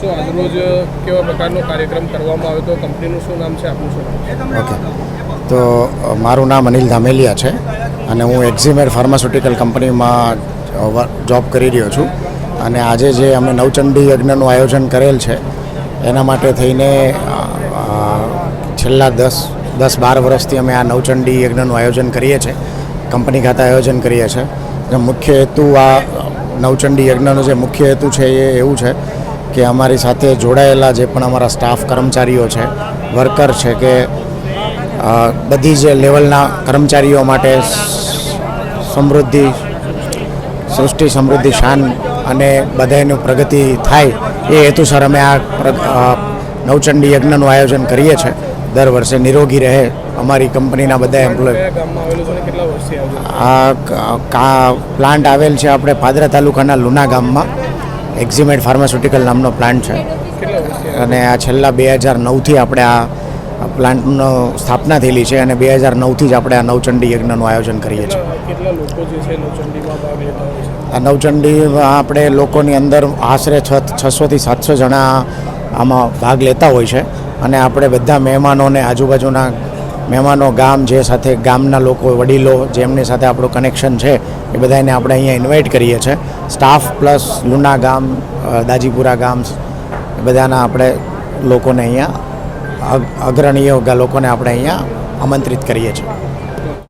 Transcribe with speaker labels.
Speaker 1: શું આજરોજ કેવા પ્રકારનો કાર્યક્રમ કરવામાં આવ્યો તો કંપનીનું શું નામ છે? આપનું શું
Speaker 2: ઓકે. તો મારું નામ અનિલ ધામેલિયા છે અને હું એક્ઝિમેર ફાર્માસ્યુટિકલ કંપનીમાં જોબ કરી રહ્યો છું. અને આજે જે અમે નવચંડી યજ્ઞનું આયોજન કરેલ છે, એના માટે થઈને છેલ્લા દસ દસ બાર વર્ષથી અમે આ નવચંડી યજ્ઞનું આયોજન કરીએ છીએ. કંપની ખાતે આયોજન કરીએ છીએ. મુખ્ય હેતુ આ નવચંડી યજ્ઞનો જે મુખ્ય હેતુ છે એ એવું છે કે અમારી સાથે જોડાયેલા જે પણ અમારા સ્ટાફ કર્મચારીઓ છે વર્કર છે કે બધી જ લેવલના કર્મચારીઓ માટે સમૃદ્ધિ, સૃષ્ટિ, સમૃદ્ધિ, શાન અને બધાની પ્રગતિ થાય એ હેતુસર અમે આ નવચંડી યજ્ઞનું આયોજન કરીએ છીએ દર વર્ષે નિરોગી રહે અમારી કંપનીના બધા એમ્પ્લોય આ પ્લાન્ટ આવેલ છે આપણે પાદરા તાલુકાના લુના ગામમાં. એક્ઝિમેટ ફાર્માસ્યુટિકલ નામનો પ્લાન્ટ છે. અને આ છેલ્લા બે હજાર નવથી આપણે આ પ્લાન્ટનો સ્થાપના થયેલી છે અને બે હજાર નવથી જ આપણે આ નવચંડી યજ્ઞનું આયોજન કરીએ છીએ. આ નવચંડીમાં આપણે લોકોની અંદર આશરે છ, છસોથી સાતસો જણા આમાં ભાગ લેતા હોય છે. અને આપણે બધા મહેમાનોને આજુબાજુના મહેમાનો, ગામ જે સાથે ગામના લોકો, વડીલો જેમની સાથે આપણું કનેક્શન છે, એ બધાને આપણે અહીંયા ઇન્વાઇટ કરીએ છીએ. સ્ટાફ પ્લસ લુના ગામ દાજીપુરા ગામ બધાના આપણે લોકોને અહીંયા અગ- અગ્રણીય લોકોને આપણે અહીંયા આમંત્રિત કરીએ છીએ.